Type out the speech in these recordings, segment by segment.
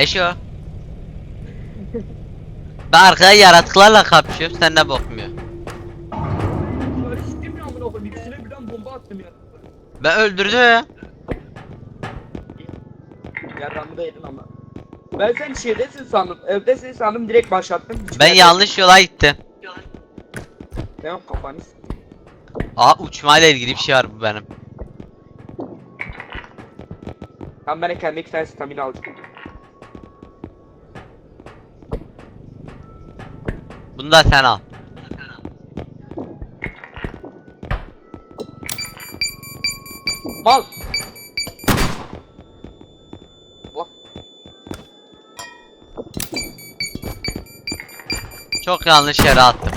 Eşo. Ben arkaya yaratıklarla kapışıyorum sen ne bakmıyor. Siktim ya amına koyayım. İkisine birden bomba attım ya. Ben öldürdü ya. Yarramı da yedin ama. Ben sen şeydesin sandım. Evdesin sandım direkt başlattım. Hiç Ben merak yanlış yola gittim. Ben kafanı s- Aa uçmayla ilgili bir şey var bu benim. Tamam ben de kendi iki tane stamina alacağım. Bunu da sen al. Mal! Allah. Çok yanlış yere attım.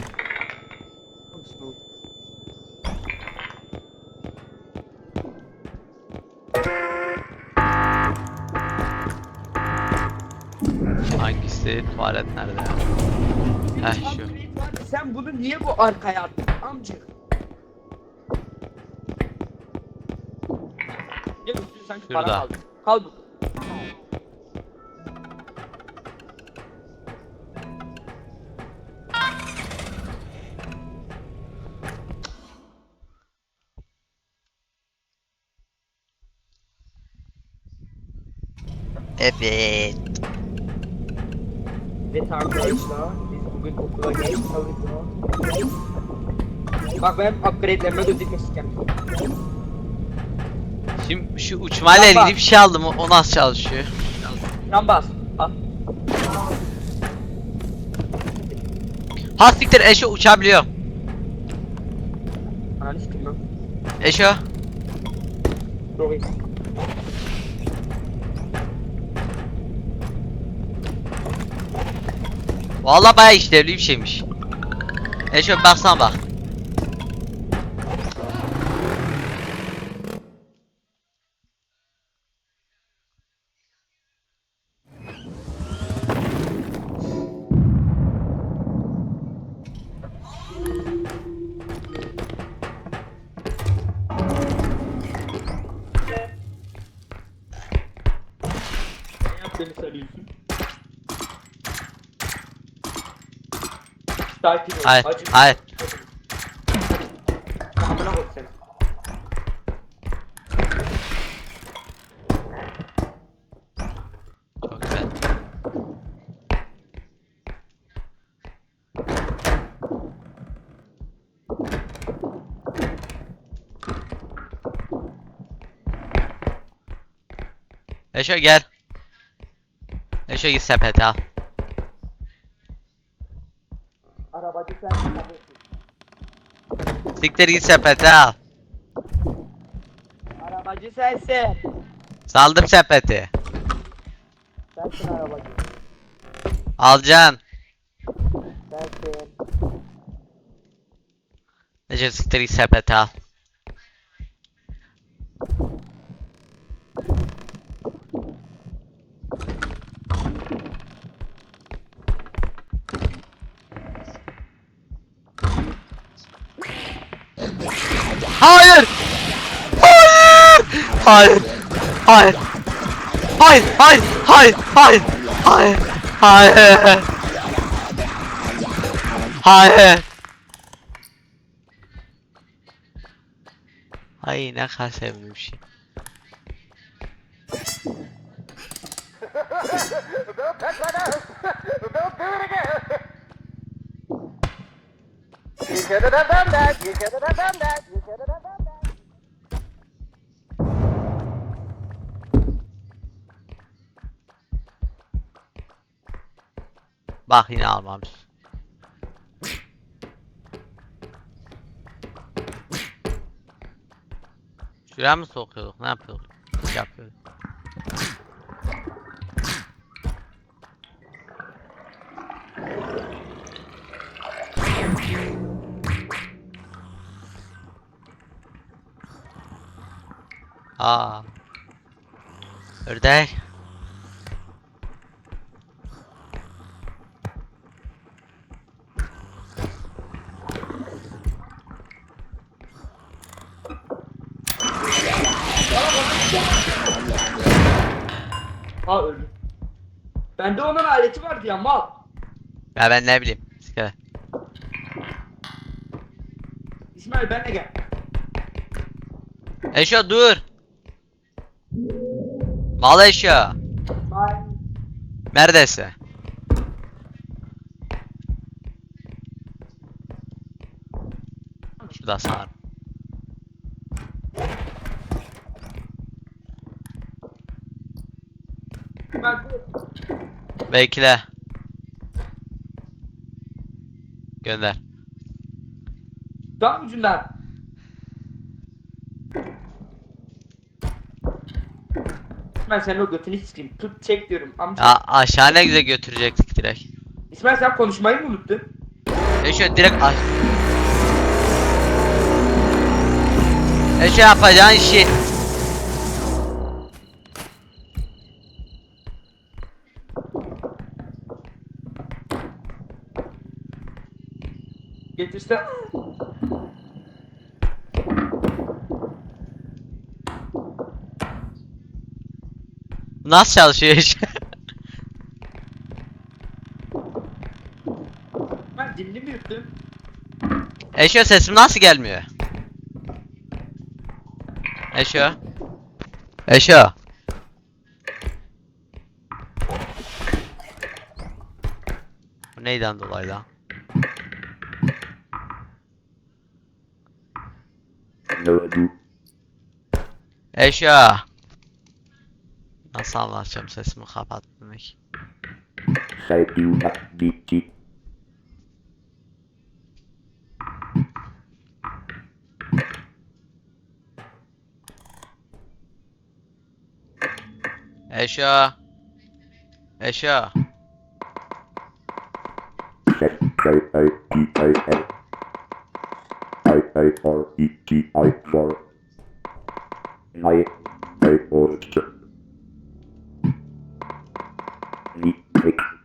Hangisi? Tuvalet nerede ya? Heh şu. Sen bunu niye bu arkaya attın amca? Gel üstüne sanki para Şurada. kaldı. Kal bu. Evet. Evet arkadaşlar bugün okula kalacağız. Bak ben upgrade'lerime gözükmek istiyorum. Şimdi şu uçmayla ilgili bir şey aldım. O o nasıl çalışıyor? Can bas. Al. Ha siktir Eşo uçabiliyor. Ananı sikeyim lan. Eşo. Çok iyi. Vallahi bayağı işlevli bir şeymiş. Eşo baksana bak. Ne yaptığını Sakin ol. Hayır, acı- hayır. Amına koy. Çok güzel. Gel. Eşo git sepete al. Siktir git sepete al. Arabacı sensin. Saldım sepeti. Sensin arabacı. Alacaksın. Sensin. Eşo siktir git sepete al. Hayır! Hayır! Hayır! Hayır! Hayır! Hayır! Hayır! Hayır! Hayır! Hayır! Hayır! Ay ne kadar sevimli bir şey. You Bak yine almamış. Şuraya mı sokuyorduk? Ne yapıyorduk? Yapıyorduk. Aa. Ördek. Ha öldü. Bende onun aleti vardı ya mal. Ya ben ne bileyim. Sikere. İsmail benle gel. Eşo dur. Malaysia. Neredeyse. Şurada sağır. Bekle. Gönder. Tam ucundan. İsmail sen o götünü sikeyim. Tut çek diyorum. Amca. Ya aşağı ne güzel götürecektik direkt. İsmail sen konuşmayı mı unuttun? Eşo direkt aş... Eşo yapacağın işi. Getirsen. Nasıl çalışıyor Eşo? Ben dilini mi yuttun? Eşo sesim nasıl gelmiyor? Eşo. Eşo. Bu neyden dolayı lan? Eşo. Nasıl anlatacağım sesimi kapat demek. Eşya. Eşya. I, I,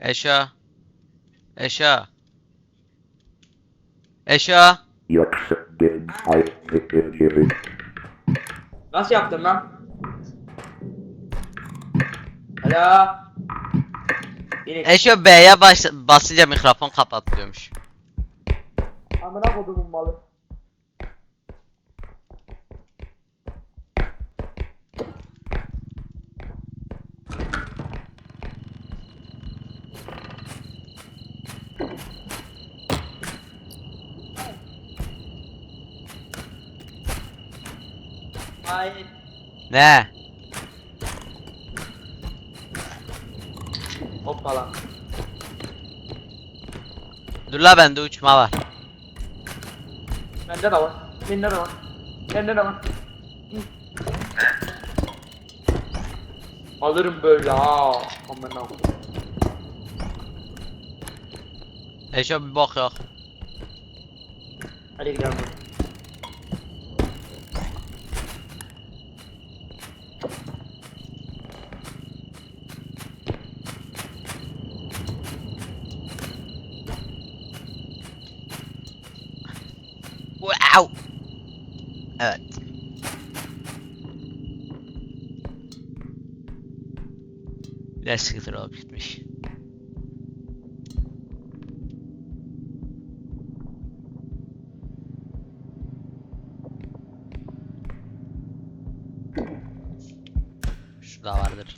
Eşya. Eşya. Eşya. Nasıl yaptın lan? Alo. İnek. Eşya B'ye bas basınca mikrofon kapatılıyormuş. Amına kodumun malı. Hayır. Ne? Hoppala. Dur la bende uçma var. Bende de var. Bende de var. Bende de var. Alırım böyle ha. Amına koyayım. Eşo bir bok yok. Hadi gidelim. Evet. Biraz sıkıntılı olup gitmiş. Şu da vardır.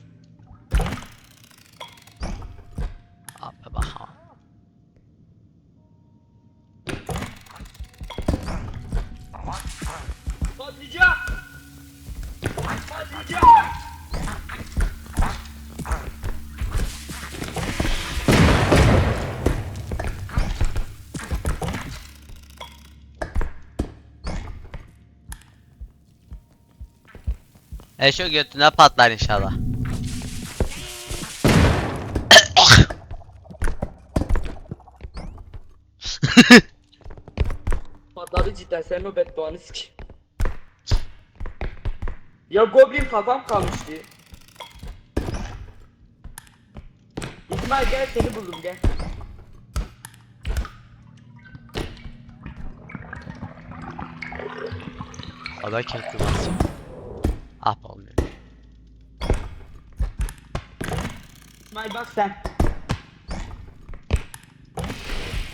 Eşo götüne patlar inşallah. Patladı cidden senin o bedduanı sik. Ya Goblin kafam kalmıştı. İsmail gel seni buldum gel. O da kötü bas. Ah olmuyor. İsmail bak sen.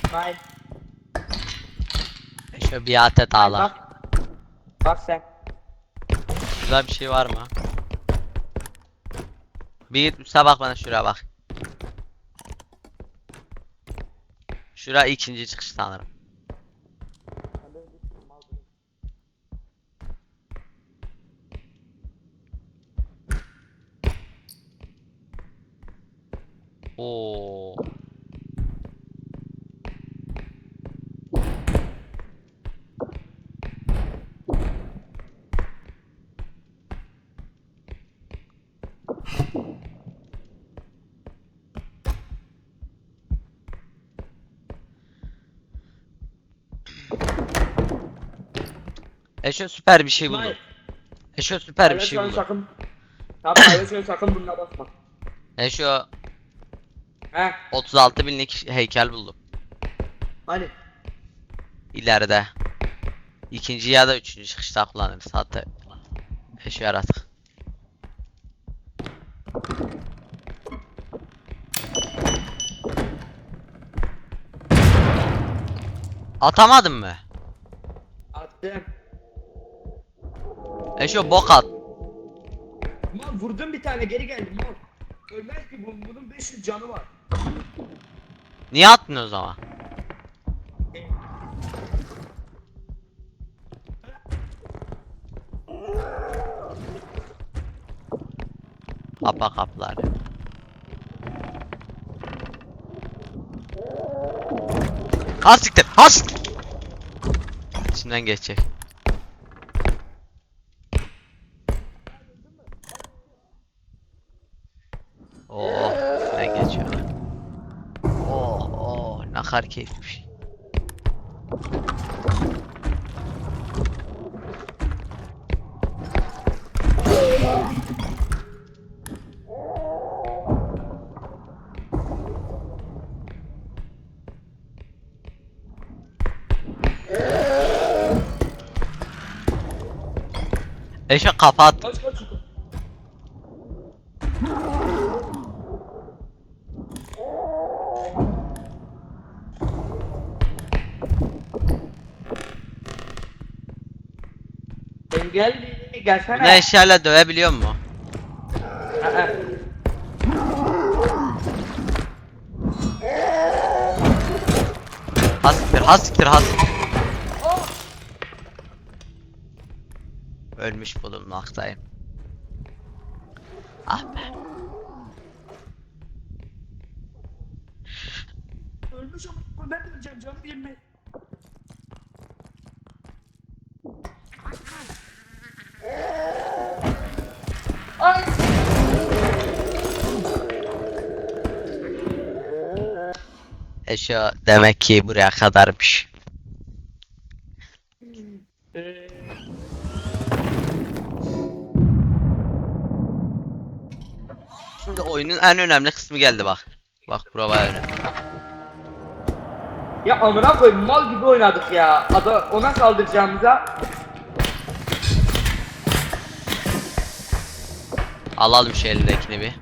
İsmail Eşo bir atet ağla. bak. Bak sen. Şurada bir şey var mı? Bir üste bak bana şuraya bak. Şura ikinci çıkış sanırım. Oo. Eşo süper bir şey. İsmail. Eşo süper bir şey buldum. sakın. Tamam sakın bununla basma. Eşo He 36 binlik heykel buldum. hani. İleride. İkinci ya da üçüncü çıkışta kullanırız. Hatta Eşo yaratık. Atamadın mı? Attım. Eşo bok at. Mal vurdum bir tane geri geldim mal. Ölmez ki bu, bunun 500 canı var. Niye attın o zaman? Kapa kapıları. Ha siktir, ha siktir. İçinden geçecek. Oh, içinden geçiyor. Keyifli bir şey. Eşe kapat. gel gelsene. Bunlar eşyalarla dövebiliyor mu? Aa. Hastiktir hastiktir hastiktir. Ölmüş bulunmaktayım. Ah be. Ölmüş ama ben de öleceğim canım 20. Eşo demek ki buraya kadarmış. Şimdi oyunun en önemli kısmı geldi bak. Bak bura bayağı önemli. ya amına koyayım mal gibi oynadık ya. Ada ona saldıracağımıza Alalım şu elindekini bir.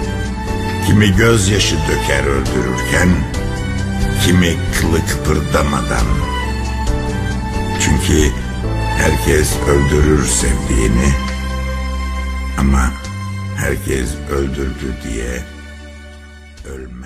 Kimi gözyaşı döker öldürürken, kimi kılı kıpırdamadan. Çünkü herkes öldürür sevdiğini ama herkes öldürdü diye ölmez.